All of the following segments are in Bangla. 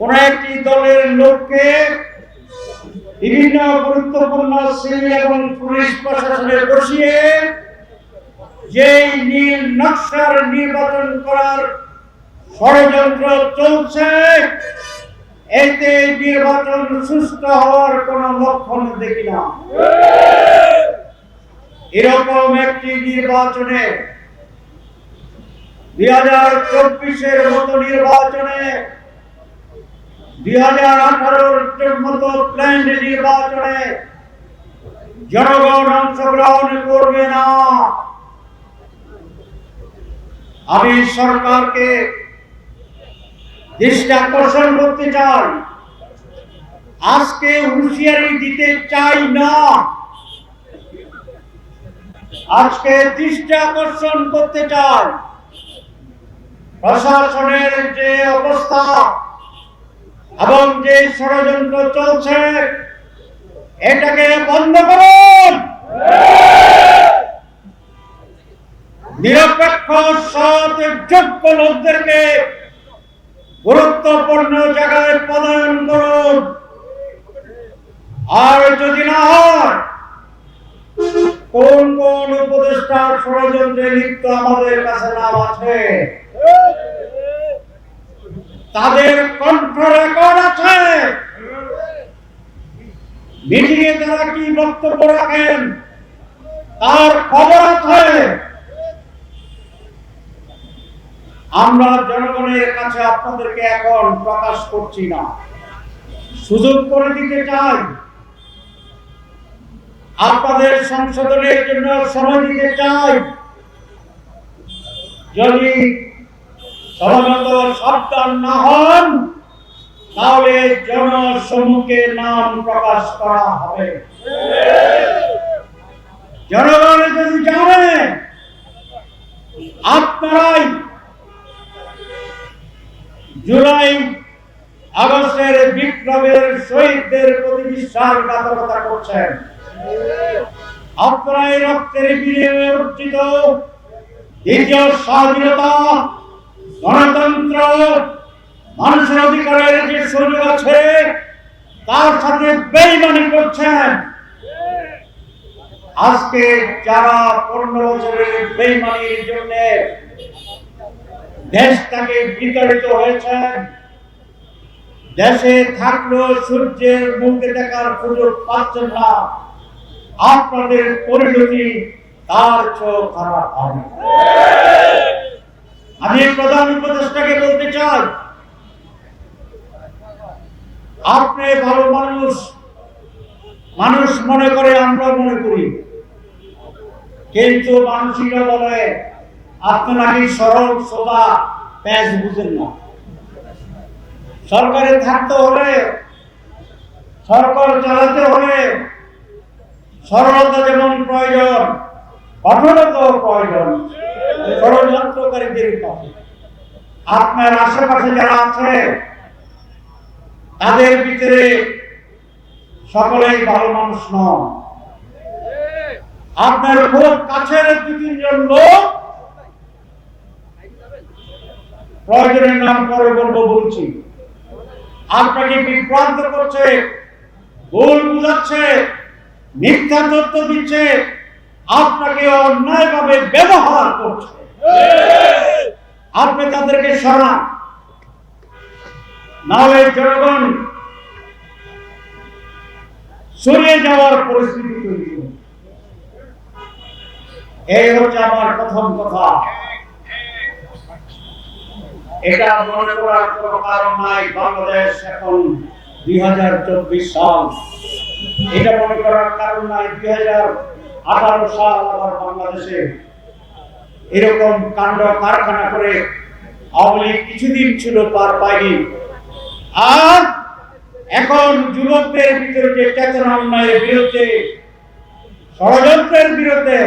কোন একটি দলের লোককে বিভিন্ন গুরুত্বপূর্ণ শ্রেণি এবং পুলিশ প্রশাসনে বসিয়ে যেই নীল নকশার নির্বাচন করার ষড়যন্ত্র চলছে, এতে নির্বাচন সুস্থ হওয়ার কোন লক্ষণ দেখি না। এরকম একটি নির্বাচনে দুই হাজার চব্বিশের মতো নির্বাচনে জনগণ করবে না। আমি সরকারকে করতে চাই। আজকে হুঁশিয়ারি দিতে চাই না। আজকে দৃষ্টি আকর্ষণ করতে চাই। প্রশাসনের যে অবস্থা এবং যে ষড়যন্ত্র চলছে, এটাকে বন্ধ করুন। নিরপেক্ষ, সৎ, যোগ্য লোকদেরকে গুরুত্বপূর্ণ জায়গায় পদায়ন করুন। আর যদি না হয়, কোন কোন উপদেষ্টার ষড়যন্ত্রে লিপ্ত আমাদের কাছে নাম আছে? তাদের কণ্ঠ রেকর্ড আছে। মিটিংয়ে তারা কি বক্তব্য রাখেন? তার খবর আছে। আমরা জনগণের কাছে আপনাদেরকে এখন প্রকাশ করছি না। সুযোগ করে দিতে চাই। আপনাদের সংশোধনের জন্য সময় দিতে চাই। যদি সাবধান না হন তাহলে জনসমুখে নাম প্রকাশ করা হবে। জনগণ যদি জানে, আপনারাই জুলাই আগস্টের বিপ্লবের শহীদদের প্রতি বিশ্বাসঘাতকতা করছেন। আপনারা এই রক্তের বিনিময়ে অর্জিত দ্বিতীয় স্বাধীনতা গণতন্ত্র, মানুষের অধিকারের যে সুযোগ আছে, তার সাথে বেইমানি করছেন। আজকে যারা পনেরো বছরের বেইমানির জন্য দেশটাকে বিতাড়িত হয়েছে দেশে থাকলেও সূর্যের মুখে দেখার সুযোগ পাচ্ছেন না। আপনাদের পরিণতি তার চোখ খারাপ হবে। আমি প্রধান উপদেষ্টাকে বলতে চাই, আপনি ভালো মানুষ মানুষ মনে করে, আমরা মনে করি। কিন্তু মানুষিরা বলে আপনি নাকি সরল সোজা প্যাঁচ বুঝেন না। সরকারে থাকতে হলে, সরকার চালাতে হলে সরলতা যেমন প্রয়োজন কঠোরতাও প্রয়োজন। আপনার আশেপাশে যারা আছে, তাদের ভিতরে সকলেই ভালো মানুষ নন। আপনার খুব কাছের দু তিনজন লোক, প্রয়োজনের নাম করে বলব বলছি। আপনাকে বিভ্রান্ত করছে, ভুল বুঝাচ্ছে, মিথ্যা তথ্য দিচ্ছে, আপনাকে অন্যায়ভাবে ব্যবহার করছে। আপনি তাদেরকে সরান। নাহলে জনগণ সরিয়ে যাওয়ার পরিস্থিতি তৈরি এই হচ্ছে আমার প্রথম কথা। এটা মনে করার কোনো কারণ নাই, বাংলাদেশ এখন দুই হাজার চব্বিশ সাল। এটা মনে করার কারণ নাই, দুই হাজার আঠারো সাল আবার বাংলাদেশে এরকম কাণ্ড কারখানা করে আওয়ামী লীগ কিছুদিন ছিল পার পায়নি। আর এখন যুবকদের ভিতরে যে চেতনা উন্নয়নের বিরুদ্ধে, ষড়যন্ত্রের বিরুদ্ধে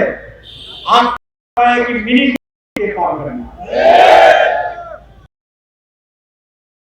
আর মিনিট পারবেন না।